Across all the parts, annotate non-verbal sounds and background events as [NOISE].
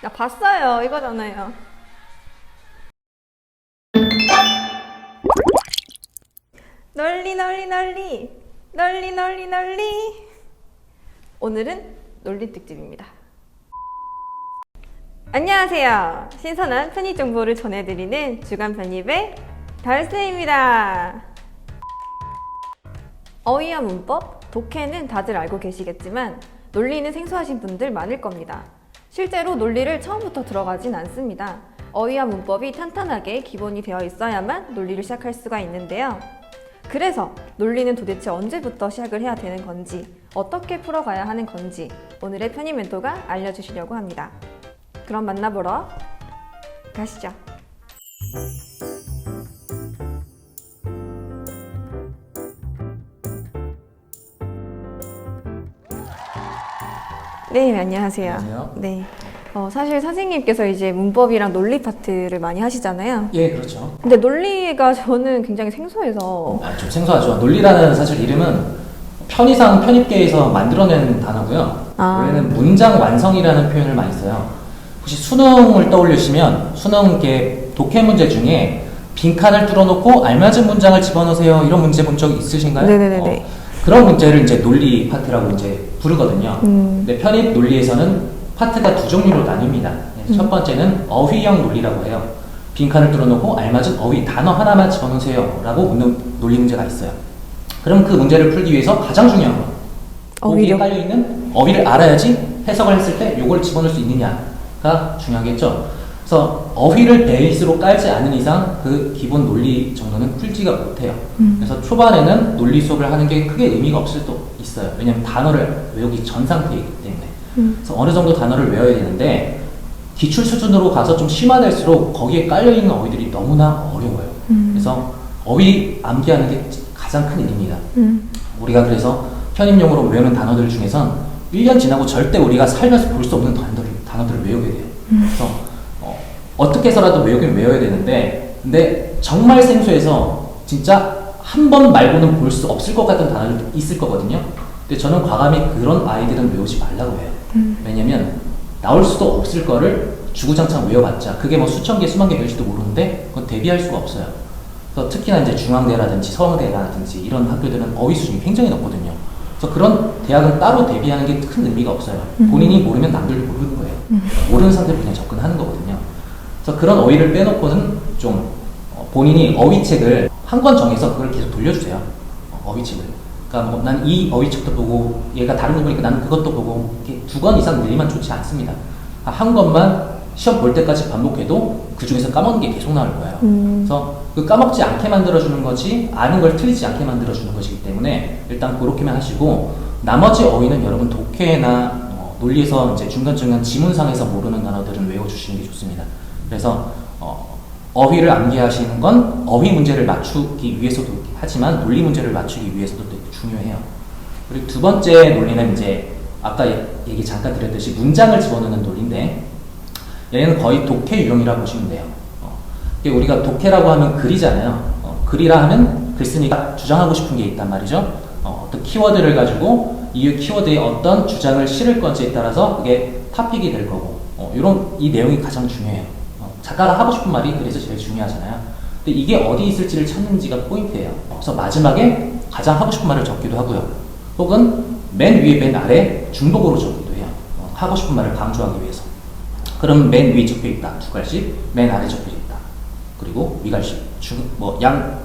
나 봤어요. 이거잖아요. 널리 널리 널리 널리 널리 널리 오늘은 논리 특집입니다. 안녕하세요. 신선한 편입 정보를 전해드리는 주간 편입의 달스입니다. 어휘와 문법, 독해는 다들 알고 계시겠지만 논리는 생소하신 분들 많을 겁니다. 실제로 논리를 처음부터 들어가진 않습니다. 어휘와 문법이 탄탄하게 기본이 되어 있어야만 논리를 시작할 수가 있는데요. 그래서 논리는 도대체 언제부터 시작을 해야 되는 건지, 어떻게 풀어가야 하는 건지 오늘의 편입 멘토가 알려주시려고 합니다. 그럼 만나보러 가시죠. 네, 안녕하세요. 안녕하세요. 네. 어, 사실 선생님께서 이제 문법이랑 논리 파트를 많이 하시잖아요. 예, 그렇죠. 근데 논리가 저는 굉장히 생소해서 아, 좀 생소하죠. 논리라는 사실 이름은 편의상 편입계에서 만들어낸 단어고요. 아. 원래는 문장 완성이라는 표현을 많이 써요. 혹시 수능을 떠올리시면 수능계 독해 문제 중에 빈칸을 뚫어놓고 알맞은 문장을 집어넣으세요. 이런 문제 본 적 있으신가요? 네네네네. 어, 그런 문제를 이제 논리 파트라고 이제 부르거든요. 음. 근데 편입 논리에서는 파트가 두 종류로 나뉩니다. 네, 첫 번째는 어휘형 논리라고 해요. 빈칸을 뚫어놓고 알맞은 어휘 단어 하나만 집어넣으세요. 라고 묻는 논리 문제가 있어요. 그럼 그 문제를 풀기 위해서 가장 중요한 건 거기에 어휘력. 깔려있는 어휘를 알아야지 해석을 했을 때 이걸 집어넣을 수 있느냐가 중요하겠죠. 그래서 어휘를 베이스로 깔지 않은 이상 그 기본 논리 정도는 풀지가 못해요. 음. 그래서 초반에는 논리 수업을 하는 게 크게 의미가 없을 수도 있어요. 왜냐하면 단어를 외우기 전 상태이기 때문에. 음. 그래서 어느 정도 단어를 외워야 되는데 기출 수준으로 가서 좀 심화될수록 거기에 깔려 있는 어휘들이 너무나 어려워요. 음. 그래서 어휘 암기하는 게 가장 큰 일입니다. 음. 우리가 그래서 편입용으로 외우는 단어들 중에선 1년 지나고 절대 우리가 살면서 볼 수 없는 단어들을, 단어들을 외우게 돼요. 그래서 어, 어떻게 해서라도 외우긴 외워야 되는데 근데 정말 생소해서 진짜 한 번 말고는 볼 수 없을 것 같은 단어들도 있을 거거든요. 근데 저는 과감히 그런 아이들은 외우지 말라고 해요. 왜냐면 나올 수도 없을 거를 주구장창 외워봤자 그게 뭐 수천 개, 수만 개 될지도 모르는데 그건 대비할 수가 없어요. 그래서 특히나 이제 중앙대라든지 서강대라든지 이런 학교들은 어휘 수준이 굉장히 높거든요. 그래서 그런 대학은 따로 대비하는 게 큰 의미가 없어요. 본인이 모르면 남들도 모르는 거예요. 모르는 상태로 그냥 접근하는 거거든요. 그래서 그런 어휘를 빼놓고는 좀 어, 본인이 어휘책을 한 권 정해서 그걸 계속 돌려주세요. 어, 어휘책을. 그러니까 뭐 난이 어휘책도 보고 얘가 다른 거 보니까 나는 그것도 보고 이렇게 두 권 이상 내리면 좋지 않습니다. 아, 한 권만 시험 볼 때까지 반복해도 그 중에서 까먹는 게 계속 나올 거예요. 음. 그래서 그 까먹지 않게 만들어주는 것이 아는 걸 틀리지 않게 만들어주는 것이기 때문에 일단 그렇게만 하시고 나머지 어휘는 여러분 독해나 어, 논리에서 이제 중간중간 지문상에서 모르는 단어들은 외워주시는 게 좋습니다. 그래서 어, 어휘를 암기하시는 건 어휘 문제를 맞추기 위해서도 하지만 논리 문제를 맞추기 위해서도 중요해요. 그리고 두 번째 논리는 이제 아까 얘기 잠깐 드렸듯이 문장을 집어넣는 논리인데 얘는 거의 독해 유형이라고 보시면 돼요. 어, 우리가 독해라고 하면 글이잖아요. 어, 글이라 하면 글 쓰니까 주장하고 싶은 게 있단 말이죠. 어, 어떤 키워드를 가지고 이 키워드에 어떤 주장을 실을 건지에 따라서 그게 타픽이 될 거고 어, 이런 이 내용이 가장 중요해요. 어, 작가가 하고 싶은 말이 그래서 제일 중요하잖아요. 근데 이게 어디 있을지를 찾는지가 포인트예요. 그래서 마지막에 가장 하고 싶은 말을 적기도 하고요. 혹은 맨 위에 맨 아래 중복으로 적기도 해요. 어, 하고 싶은 말을 강조하기 위해서. 그럼 맨 위에 적혀 있다 두 갈씩, 맨 아래 적혀 있다. 그리고 위갈씩, 뭐양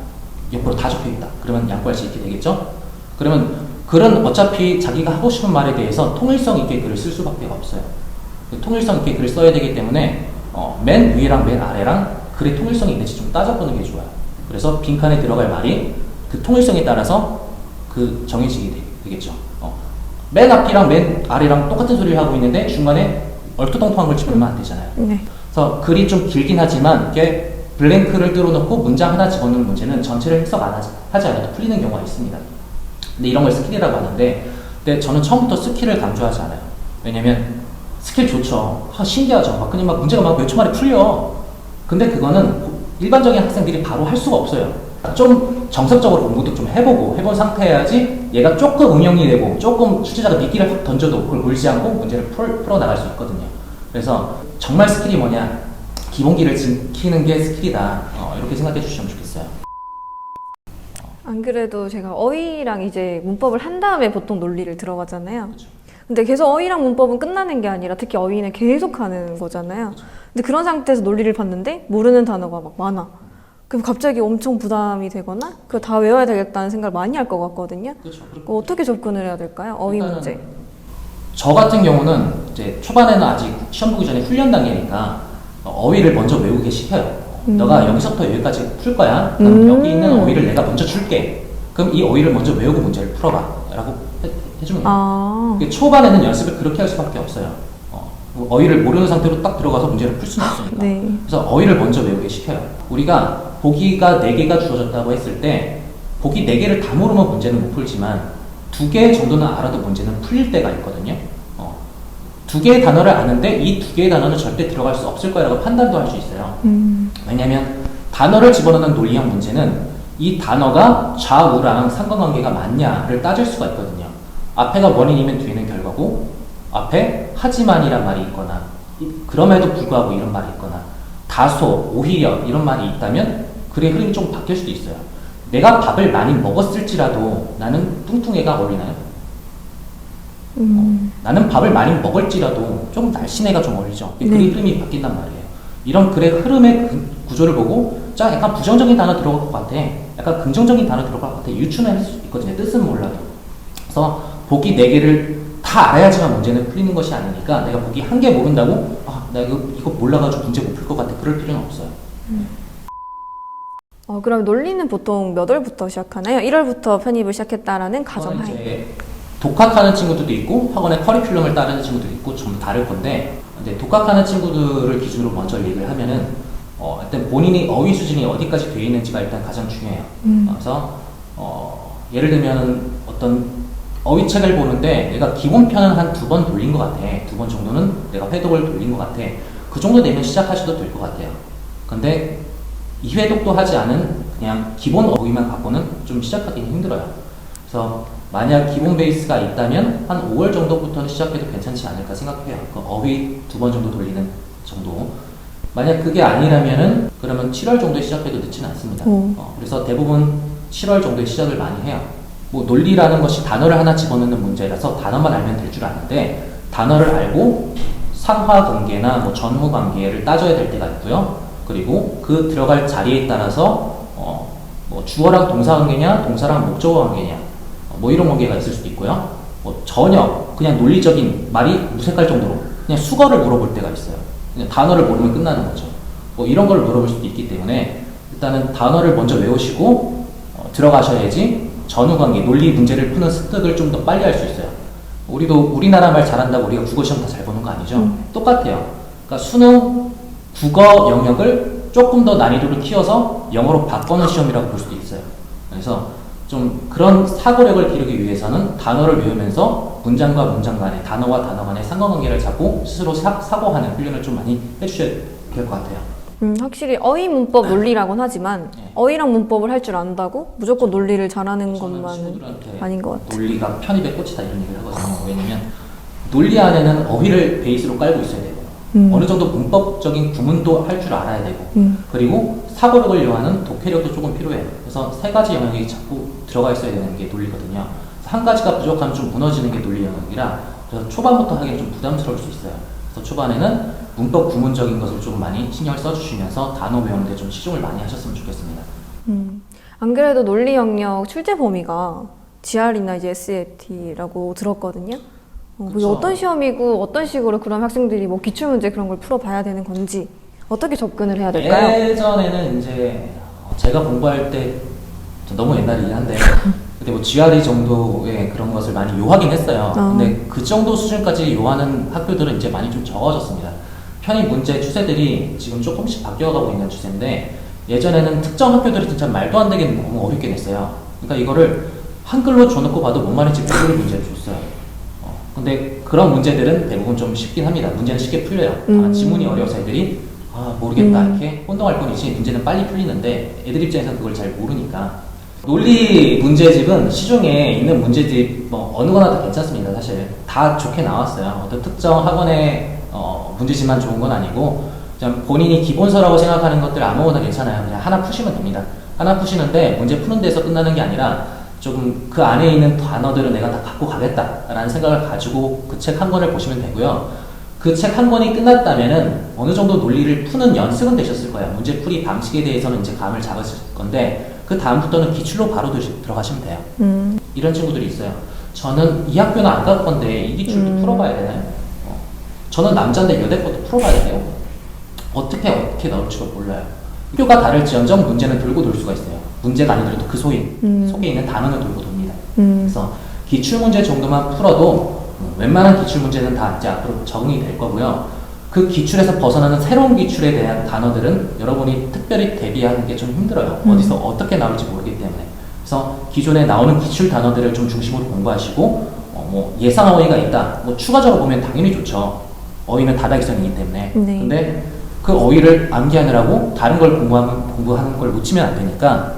옆으로 다 적혀 있다. 그러면 양갈씩 이렇게 되겠죠? 그러면 글은 어차피 자기가 하고 싶은 말에 대해서 통일성 있게 글을 쓸 수밖에 없어요. 그 통일성 있게 글을 써야 되기 때문에 어, 맨 위랑 맨 아래랑 글의 통일성이 있는지 좀 따져보는 게 좋아요. 그래서 빈칸에 들어갈 말이 그 통일성에 따라서 그 정해지게 되- 되겠죠. 어, 맨 앞이랑 맨 아래랑 똑같은 소리를 하고 있는데 중간에 얼토당토한 걸 집어넣으면 안 되잖아요. 네. 그래서 글이 좀 길긴 하지만 이게 블랭크를 뚫어놓고 문장 하나 집어넣는 문제는 전체를 해석 안 하지, 하지 않아도 풀리는 경우가 있습니다. 근데 이런 걸 스킬이라고 하는데 근데 저는 처음부터 스킬을 강조하지 않아요. 왜냐면 스킬 좋죠. 아, 신기하죠. 막 그냥 막 문제가 막 몇 초 만에 풀려. 근데 그거는 일반적인 학생들이 바로 할 수가 없어요. 좀 정석적으로 공부도 좀 해보고 해본 상태여야지 얘가 조금 응용이 되고 조금 출제자가 미끼를 확 던져도 그걸 울지 않고 문제를 풀, 풀어 나갈 수 있거든요. 그래서 정말 스킬이 뭐냐? 기본기를 지키는 게 스킬이다. 어, 이렇게 생각해 주시면 좋겠어요. 안 그래도 제가 어휘랑 이제 문법을 한 다음에 보통 논리를 들어가잖아요. 그렇죠. 근데 계속 어휘랑 문법은 끝나는 게 아니라 특히 어휘는 계속 하는 거잖아요. 근데 그런 상태에서 논리를 봤는데 모르는 단어가 막 많아. 그럼 갑자기 엄청 부담이 되거나 그거 다 외워야 되겠다는 생각을 많이 할 것 같거든요. 그렇죠. 그거 어떻게 접근을 해야 될까요? 어휘 일단은 문제. 저 같은 경우는 이제 초반에는 아직 시험 보기 전에 훈련 단계니까 어휘를 먼저 외우게 시켜요. 음. 너가 여기서부터 여기까지 풀 거야. 그럼 음. 여기 있는 어휘를 내가 먼저 줄게. 그럼 이 어휘를 먼저 외우고 문제를 풀어봐. 라고 해, 해주는 거예요. 아, 초반에는 연습을 그렇게 할 수밖에 없어요. 어, 어휘를 모르는 상태로 딱 들어가서 문제를 풀 수는 없으니까. 네. 그래서 어휘를 먼저 외우게 시켜요. 우리가 보기가 4개가 주어졌다고 했을 때 보기 4개를 다 모르면 문제는 못 풀지만 두개 정도는 알아도 문제는 풀릴 때가 있거든요. 어, 두 개의 단어를 아는데 이두 개의 단어는 절대 들어갈 수 없을 거라고 판단도 할 수 있어요. 음, 왜냐하면 단어를 집어넣는 논리형 문제는 이 단어가 좌우랑 상관관계가 맞냐를 따질 수가 있거든요. 앞에가 원인이면 뒤에는 결과고 앞에 하지만이란 말이 있거나 이- 그럼에도 불구하고 이런 말이 있거나 다소 오히려 이런 말이 있다면 글의 흐름이 좀 바뀔 수도 있어요. 내가 밥을 많이 먹었을지라도 나는 뚱뚱해가 어울리나요? 음, 나는 밥을 많이 먹을지라도 좀 날씬해가 좀 어울리죠. 이 글의 네. 흐름이 바뀐단 말이에요. 이런 글의 흐름의 그- 구조를 보고 자 약간 부정적인 단어 들어갈 것 같아. 약간 긍정적인 단어 들어갈 것 같아. 유추는 할 수 있거든요. 뜻은 몰라도. 그래서 보기 네 개를 다 알아야지만 문제는 풀리는 것이 아니니까 내가 보기 한 개 모른다고 아, 나 이거, 이거 몰라가지고 문제 못 풀 것 같아. 그럴 필요는 없어요. 어, 그럼 논리는 보통 몇 월부터 시작하나요? 1월부터 편입을 시작했다라는 가정하에. 독학하는 친구들도 있고 학원의 커리큘럼을 따르는 친구들도 있고 좀 다를 건데 이제 독학하는 친구들을 기준으로 먼저 얘기를 하면은 어, 일단 본인이 어휘 수준이 어디까지 돼 있는지가 일단 가장 중요해요. 음. 그래서 어, 예를 들면 어떤 어휘 책을 보는데 내가 기본 편은 한 두 번 돌린 것 같아. 두 번 정도는 내가 회독을 돌린 것 같아. 그 정도 되면 시작하셔도 될 것 같아요. 근데 이 회독도 하지 않은 그냥 기본 어휘만 갖고는 좀 시작하기는 힘들어요. 그래서 만약 기본 베이스가 있다면 한 5월 정도부터는 시작해도 괜찮지 않을까 생각해요. 그 어휘 두 번 정도 돌리는 정도. 만약 그게 아니라면은 그러면 7월 정도에 시작해도 늦지는 않습니다. 오. 어, 그래서 대부분 7월 정도에 시작을 많이 해요. 뭐 논리라는 것이 단어를 하나 집어넣는 문제라서 단어만 알면 될 줄 아는데 단어를 알고 상하 관계나 뭐 전후 관계를 따져야 될 때가 있고요. 그리고 그 들어갈 자리에 따라서 어, 뭐 주어랑 동사 관계냐, 동사랑 목적어 관계냐, 어, 뭐 이런 관계가 있을 수도 있고요. 뭐 전혀 그냥 논리적인 말이 무색할 정도로 그냥 수거를 물어볼 때가 있어요. 그냥 단어를 모르면 끝나는 거죠. 뭐 이런 걸 물어볼 수도 있기 때문에 일단은 단어를 먼저 외우시고 어, 들어가셔야지 전후 관계, 논리 문제를 푸는 습득을 좀 더 빨리 할 수 있어요. 우리도 우리나라 말 잘한다고 우리가 국어 시험 다 잘 보는 거 아니죠? 음. 똑같아요. 그러니까 수능 국어 영역을 조금 더 난이도를 키워서 영어로 바꿔놓은 시험이라고 볼 수도 있어요. 그래서 좀 그런 사고력을 기르기 위해서는 단어를 외우면서 문장과 문장 간에 단어와 단어 간의 상관관계를 잡고 스스로 사, 사고하는 훈련을 좀 많이 해주셔야 될 것 같아요. 음, 확실히 어휘 문법 논리라고는 하지만 네. 어휘랑 문법을 할 줄 안다고 무조건 논리를 잘하는 저는 것만은 친구들한테 아닌 것 같아요. 논리가 편입의 꽃이다 이런 얘기를 하거든요. 왜냐면 논리 안에는 어휘를 베이스로 깔고 있어야 되고 음. 어느 정도 문법적인 구문도 할 줄 알아야 되고 음. 그리고 사고력을 요하는 독해력도 조금 필요해요. 그래서 세 가지 영역이 자꾸 들어가 있어야 되는 게 논리거든요. 그래서 한 가지가 부족하면 좀 무너지는 게 논리 영역이라 그래서 초반부터 하기엔 좀 부담스러울 수 있어요. 그래서 초반에는 문법 구문적인 것을 좀 많이 신경을 써주시면서 단어 외우는데 좀 치중을 많이 하셨으면 좋겠습니다. 음. 안 그래도 논리 영역 출제 범위가 GR이나 이제 SAT라고 들었거든요. 어, 그게 그쵸. 어떤 시험이고 어떤 식으로 그런 학생들이 뭐 기출 문제 그런 걸 풀어봐야 되는 건지 어떻게 접근을 해야 될까요? 예전에는 이제 어, 제가 공부할 때저 너무 옛날이긴 한데 [LAUGHS] 그때 뭐 GRE 정도의 그런 것을 많이 요하긴 했어요. 어. 근데 그 정도 수준까지 요하는 학교들은 이제 많이 좀 적어졌습니다. 편입 문제 추세들이 지금 조금씩 바뀌어가고 있는 추세인데 예전에는 특정 학교들이 진짜 말도 안 되게 너무 어렵게 냈어요. 그러니까 이거를 한글로 줘놓고 봐도 뭔 말인지 모르는 문제를 줬어요. 어, 근데 그런 문제들은 대부분 좀 쉽긴 합니다. 문제는 쉽게 풀려요. 아, 음. 지문이 어려워서 애들이 아 모르겠다 음. 이렇게 혼동할 뿐이지 문제는 빨리 풀리는데 애들 입장에서는 그걸 잘 모르니까 논리 문제집은 시중에 있는 문제집 뭐 어느 거나 다 괜찮습니다 사실 다 좋게 나왔어요 어떤 특정 학원의 어, 문제지만 좋은 건 아니고 그냥 본인이 기본서라고 생각하는 것들 아무거나 괜찮아요. 그냥 하나 푸시면 됩니다. 하나 푸시는데 문제 푸는 데서 끝나는 게 아니라 조금 그 안에 있는 단어들을 내가 다 갖고 가겠다라는 생각을 가지고 그 책 한 권을 보시면 되고요. 그 책 한 권이 끝났다면은 어느 정도 논리를 푸는 연습은 되셨을 거예요. 문제 풀이 방식에 대해서는 이제 감을 잡으실 건데 그 다음부터는 기출로 바로 들- 들어가시면 돼요. 음. 이런 친구들이 있어요. 저는 이 학교는 안 갈 건데 이 기출도 음. 풀어봐야 되나요? 어. 저는 남자인데 여대 것도 풀어봐야 돼요. 어떻게 어떻게 나올지가 몰라요. 학교가 다를지언정 문제는 돌고 돌 수가 있어요. 문제가 아니더라도 그 소인 음. 속에 있는 단어는 돌고 돕니다. 음. 그래서 기출 문제 정도만 풀어도 음, 웬만한 기출 문제는 다 이제 앞으로 적응이 될 거고요. 그 기출에서 벗어나는 새로운 기출에 대한 단어들은 여러분이 특별히 대비하는 게 좀 힘들어요. 음. 어디서 어떻게 나올지 모르기 때문에. 그래서 기존에 나오는 기출 단어들을 좀 중심으로 공부하시고 어, 뭐 예상 어휘가 있다. 뭐 추가적으로 보면 당연히 좋죠. 어휘는 다다익선이기 때문에. 네. 근데 그 어휘를 암기하느라고 다른 걸 공부하면 공부하는 걸 놓치면 안 되니까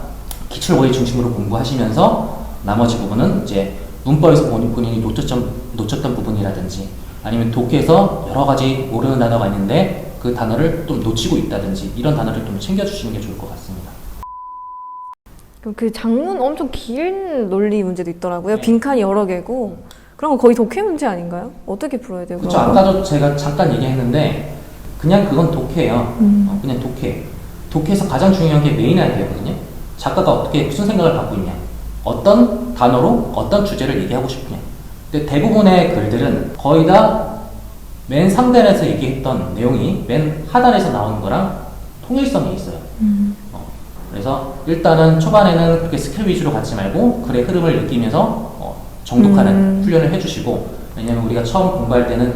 기출 어휘 중심으로 공부하시면서 나머지 부분은 이제 문법에서 본인, 본인이 놓쳤던, 놓쳤던 부분이라든지 아니면 독해에서 여러 가지 모르는 단어가 있는데 그 단어를 좀 놓치고 있다든지 이런 단어를 좀 챙겨주시는 게 좋을 것 같습니다. 그럼 그 장문 엄청 긴 논리 문제도 있더라고요. 네. 빈칸이 여러 개고. 거 거의 독해 문제 아닌가요? 어떻게 풀어야 돼요? 그렇죠. 아까도 제가 잠깐 얘기했는데 그냥 그건 독해예요. 음. 어, 그냥 독해. 독해에서 가장 중요한 게 메인 아이디어거든요. 작가가 어떻게 무슨 생각을 갖고 있냐, 어떤 단어로 어떤 주제를 얘기하고 싶냐. 근데 대부분의 글들은 거의 다 맨 상단에서 얘기했던 내용이 맨 하단에서 나오는 거랑 통일성이 있어요. 음. 어, 그래서 일단은 초반에는 그렇게 스킬 위주로 갖지 말고 글의 흐름을 느끼면서 어, 정독하는 음. 훈련을 해주시고 왜냐면 우리가 처음 공부할 때는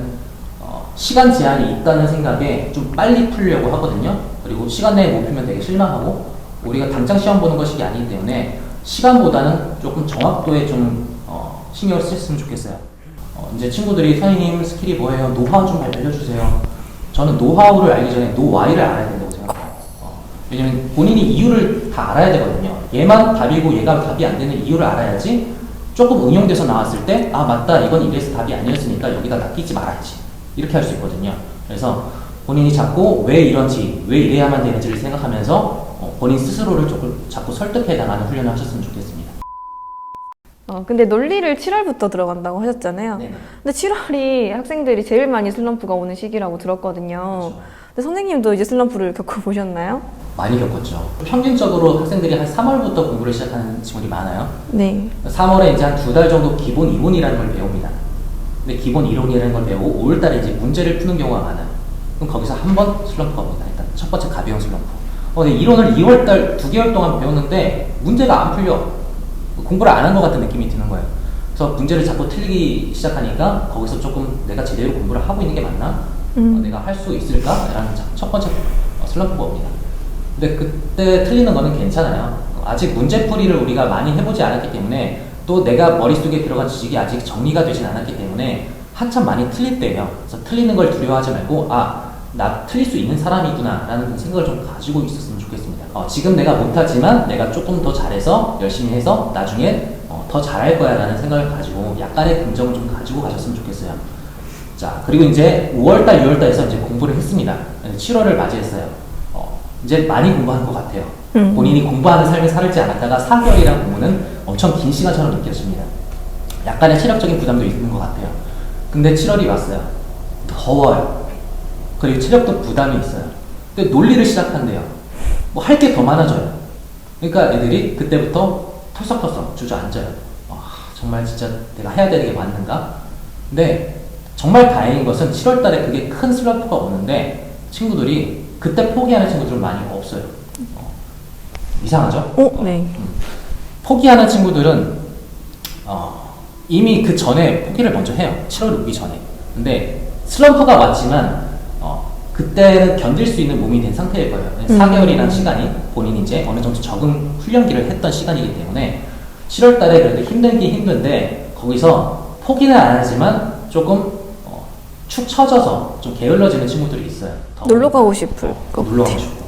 어, 시간 제한이 있다는 생각에 좀 빨리 풀려고 하거든요. 그리고 시간 내에 못 풀면 되게 실망하고 우리가 당장 시험 보는 것이 아니기 때문에 시간보다는 조금 정확도에 좀 어, 신경을 쓰셨으면 좋겠어요. 어, 이제 친구들이 선생님 스킬이 뭐예요? 노하우 좀 알려주세요. 저는 노하우를 알기 전에 노와이를 알아야 된다고 생각해요. 어, 왜냐면 본인이 이유를 다 알아야 되거든요. 얘만 답이고 얘가 답이 안 되는 이유를 알아야지 조금 응용돼서 나왔을 때, 아, 맞다. 이건 이래서 답이 아니었으니까 여기다 낚이지 말아야지. 이렇게 할 수 있거든요. 그래서 본인이 자꾸 왜 이런지, 왜 이래야만 되는지를 생각하면서 어, 본인 스스로를 조금 자꾸 설득해 나가는 훈련을 하셨으면 좋겠습니다. 어, 근데 논리를 7월부터 들어간다고 하셨잖아요. 네네. 근데 7월이 학생들이 제일 많이 슬럼프가 오는 시기라고 들었거든요. 그렇죠. 선생님도 이제 슬럼프를 겪어보셨나요? 많이 겪었죠. 평균적으로 학생들이 한 3월부터 공부를 시작하는 친구들이 많아요. 네. 3월에 이제 한 두 달 정도 기본 이론이라는 걸 배웁니다. 근데 기본 이론이라는 걸 배우고 5월달에 이제 문제를 푸는 경우가 많아요. 그럼 거기서 한 번 슬럼프가 옵니다. 일단 첫 번째 가벼운 슬럼프. 어, 근데 이론을 2월달 두 개월 동안 배웠는데 문제가 안 풀려. 공부를 안 한 것 같은 느낌이 드는 거예요. 그래서 문제를 자꾸 틀리기 시작하니까 거기서 조금 내가 제대로 공부를 하고 있는 게 맞나? 음. 어, 내가 할 수 있을까? 라는 자- 첫 번째 어, 슬럼프가 옵니다. 근데 그때 틀리는 거는 괜찮아요. 아직 문제풀이를 우리가 많이 해보지 않았기 때문에 또 내가 머릿속에 들어간 지식이 아직 정리가 되진 않았기 때문에 한참 많이 틀릴 때예요. 그래서 틀리는 걸 두려워하지 말고 아, 나 틀릴 수 있는 사람이구나 라는 생각을 좀 가지고 있었으면 좋겠습니다. 어, 지금 내가 못하지만 내가 조금 더 잘해서 열심히 해서 나중에 어, 더 잘할 거야 라는 생각을 가지고 약간의 긍정을 좀 가지고 가셨으면 좋겠어요. 자, 그리고 이제 5월달, 6월달에서 이제 공부를 했습니다. 7월을 맞이했어요. 어, 이제 많이 공부한 것 같아요. 음. 본인이 공부하는 삶을 살지 않았다가 4개월이란 공부는 엄청 긴 시간처럼 느껴집니다. 약간의 체력적인 부담도 있는 것 같아요. 근데 7월이 왔어요. 더워요. 그리고 체력도 부담이 있어요. 근데 논리를 시작한대요. 뭐 할 게 더 많아져요. 그러니까 애들이 그때부터 털썩털썩 주저앉아요. 아, 정말 진짜 내가 해야 되는 게 맞는가? 근데 정말 다행인 것은 7월 달에 그게 큰 슬럼프가 오는데 친구들이 그때 포기하는 친구들은 많이 없어요. 어, 이상하죠? 어, 네. 포기하는 친구들은 어, 이미 그 전에 포기를 먼저 해요. 7월 오기 전에. 근데 슬럼프가 왔지만 어, 그때는 견딜 수 있는 몸이 된 상태일 거예요. 음. 4개월이라는 시간이 본인이 이제 어느 정도 적응 훈련기를 했던 시간이기 때문에 7월 달에 그래도 힘들긴 힘든데 거기서 포기는 안 하지만 조금 어, 축 처져서 좀 게을러지는 친구들이 있어요. 더 놀러 가고 싶을 것 놀러 가고 같아요. 싶고.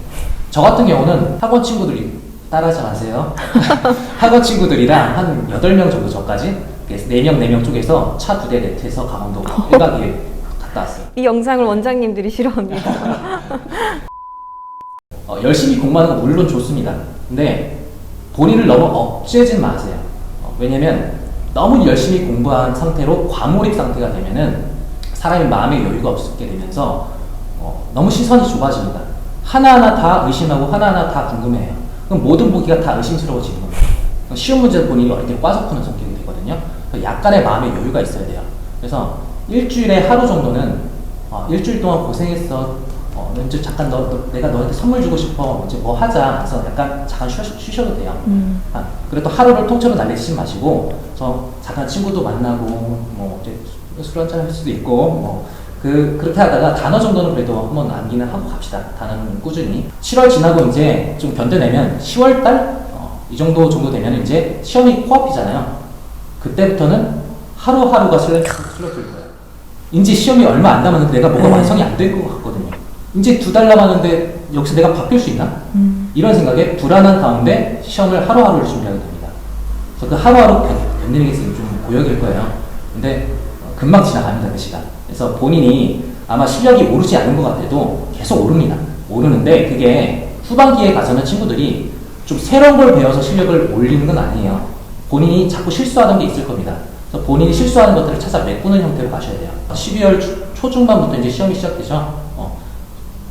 저 같은 경우는 학원 친구들이 따라하지 마세요. [LAUGHS] 학원 친구들이랑 한 8명 정도 저까지 4명, 4명 쪽에서 차 두대 네트해서 강원도 1박 2일 갔다 왔어요. 이 영상을 원장님들이 싫어합니다. [LAUGHS] 어, 열심히 공부하는 건 물론 좋습니다. 근데 본인을 너무 억제하진 마세요. 어, 왜냐면 너무 열심히 공부한 상태로 과몰입 상태가 되면은 사람의 마음의 여유가 없게 되면서 어, 너무 시선이 좁아집니다. 하나하나 다 의심하고 하나하나 다 궁금해요. 그럼 모든 보기가 다 의심스러워지는 겁니다. 시험 문제를 본인이 어렵게 꽈서 푸는 성격이 되거든요. 약간의 마음의 여유가 있어야 돼요. 그래서 일주일에 하루 정도는 어, 일주일 동안 고생했어. 어, 너 이제 잠깐 너, 너- 내가 너한테 선물 주고 싶어. 이제 뭐 하자. 그래서 약간 잠깐 쉬, 쉬셔도 돼요. 아, 그래도 하루를 통째로 날리지 마시고, 저 잠깐 친구도 만나고, 뭐 이제 술 한잔 할 수도 있고, 뭐 그, 그렇게 하다가 단어 정도는 그래도 한번 암기는 하고 갑시다. 단어는 꾸준히. 7월 지나고 이제 좀 견뎌내면 10월 달? 어, 이 정도 정도 되면 이제 시험이 코앞이잖아요. 그때부터는 하루하루가 슬러, 슬러들 거예요. 이제 시험이 얼마 안 남았는데 내가 뭐가 네. 완성이 안 될 것 같거든요. 이제 두 달 남았는데 여기서 내가 바뀔 수 있나? 이런 생각에 불안한 가운데 시험을 하루하루를 준비하게 됩니다. 그래서 그 하루하루 견- 견디는 게 지금 좀 고역일 거예요. 근데 어, 금방 지나갑니다, 그 시간. 그래서 본인이 아마 실력이 오르지 않은 것 같아도 계속 오릅니다. 오르는데 그게 후반기에 가서는 친구들이 좀 새로운 걸 배워서 실력을 올리는 건 아니에요. 본인이 자꾸 실수하던 게 있을 겁니다. 그래서 본인이 실수하는 것들을 찾아 메꾸는 형태로 가셔야 돼요. 12월 초- 초중반부터 이제 시험이 시작되죠. 어,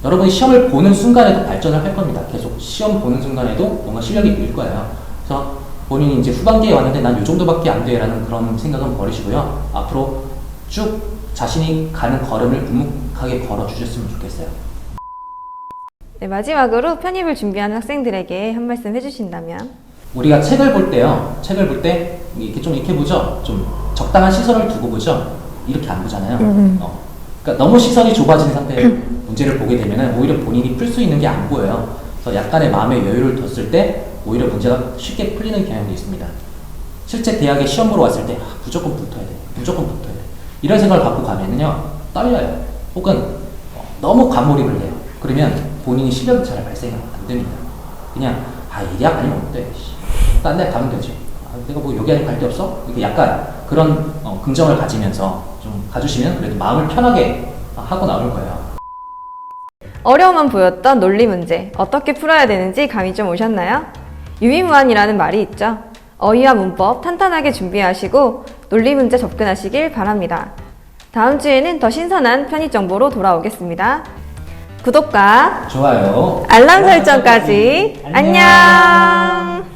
여러분이 시험을 보는 순간에도 발전을 할 겁니다. 계속 시험 보는 순간에도 뭔가 실력이 늘 거예요. 그래서 본인이 이제 후반기에 왔는데 난요 정도밖에 안 돼라는 그런 생각은 버리시고요. 앞으로 쭉 자신이 가는 걸음을 묵묵하게 걸어 주셨으면 좋겠어요. 네, 마지막으로 편입을 준비하는 학생들에게 한 말씀 해주신다면? 우리가 책을 볼 때요. 책을 볼 때 이렇게 좀 이렇게 보죠. 좀 적당한 시선을 두고 보죠. 이렇게 안 보잖아요. 어. 그러니까 너무 시선이 좁아진 상태의 [CLEARS THROAT] 문제를 보게 되면 오히려 본인이 풀 수 있는 게 안 보여요. 그래서 약간의 마음의 여유를 뒀을 때 오히려 문제가 쉽게 풀리는 경향도 있습니다. 실제 대학에 시험 보러 왔을 때 아, 무조건 붙어야 돼. 무조건 붙어야 돼. 이런 생각을 갖고 가면은요. 떨려요. 혹은 어, 너무 과몰입을 해요. 그러면 본인이 실력이 잘 발생이 안 됩니다. 그냥 아, 이 대학 아니면 어때? 딴데 가면 되지. 아, 내가 뭐 여기 아니면 갈데 없어? 이렇게 약간 그런 어, 긍정을 가지면서 좀 가주시면 그래도 마음을 편하게 하고 나올 거예요. 어려움만 보였던 논리 문제 어떻게 풀어야 되는지 감이 좀 오셨나요? 유의무환이라는 말이 있죠. 어휘와 문법 탄탄하게 준비하시고 논리 문제 접근하시길 바랍니다. 다음 주에는 더 신선한 편입 정보로 돌아오겠습니다. 구독과 좋아요. 알람 설정까지 안녕.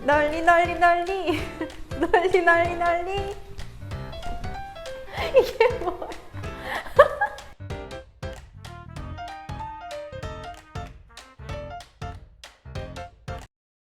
널리 널리 널리 [LAUGHS] 널리 널리 널리 이게 뭐야? [LAUGHS]